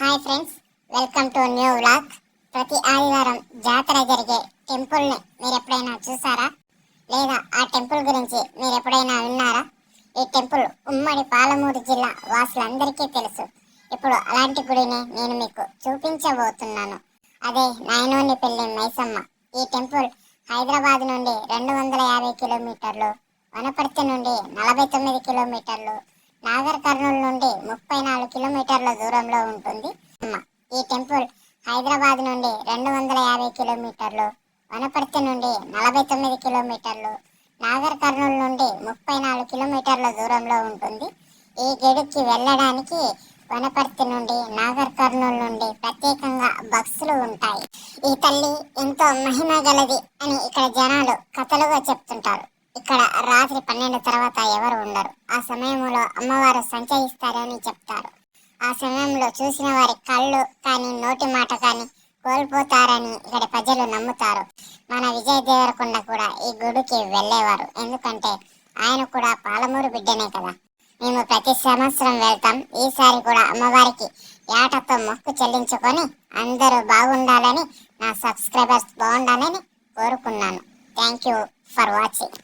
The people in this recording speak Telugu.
Hi friends welcome to new vlog. ప్రతి ఆదివారం జాతర జరిగే టెంపుల్ని మీరు ఎప్పుడైనా చూసారా? లేదా ఆ టెంపుల్ గురించి మీరు ఎప్పుడైనా విన్నారా? ఈ టెంపుల్ ఉమ్మడి పాలమూరు జిల్లా వాసులందరికీ తెలుసు. ఇప్పుడు అలాంటి గుడిని నేను మీకు చూపించబోతున్నాను. అదే నాయనోని పెళ్ళి మైసమ్మ. ఈ టెంపుల్ హైదరాబాద్ నుండి రెండు వందల యాభై కిలోమీటర్లు వనపర్తి నుండి నలభై తొమ్మిది కిలోమీటర్లు నాగర్ కర్నూలు నుండి ముప్పై నాలుగు కిలోమీటర్ల దూరంలో ఉంటుంది ఈ టెంపుల్ హైదరాబాద్ నుండి రెండు వందల యాభై కిలోమీటర్లు వనపర్తి నుండి నలభై తొమ్మిది కిలోమీటర్లు నాగర్ కర్నూలు నుండి ముప్పై నాలుగు కిలోమీటర్ల దూరంలో ఉంటుంది. ఈ గడికి వెళ్ళడానికి వనపర్తి నుండి నాగర్ కర్నూలు నుండి ప్రత్యేకంగా బస్సులు ఉంటాయి. ఈ తల్లి ఎంతో మహిమ గలది అని ఇక్కడ జనాలు కథలుగా చెప్తుంటారు. ఇక్కడ రాత్రి పన్నెండు తర్వాత ఎవరు ఉండరు. ఆ సమయంలో అమ్మవారు సంచరిస్తారని చెప్తారు. ఆ సమయంలో చూసిన వారి కళ్ళు కానీ నోటి మాట కానీ కోల్పోతారని ఇక్కడ ప్రజలు నమ్ముతారు. మన విజయ్ దేవరకొండ కూడా ఈ గుడికి వెళ్ళేవారు. ఎందుకంటే ఆయన కూడా పాలమూరు బిడ్డనే కదా. మేము ప్రతి సంవత్సరం వెళ్తాం. ఈసారి కూడా అమ్మవారికి ఏటతో మొక్కు చెల్లించుకొని అందరూ బాగుండాలని నా సబ్స్క్రైబర్స్ బాగుండాలని కోరుకున్నాను. Thank you for watching.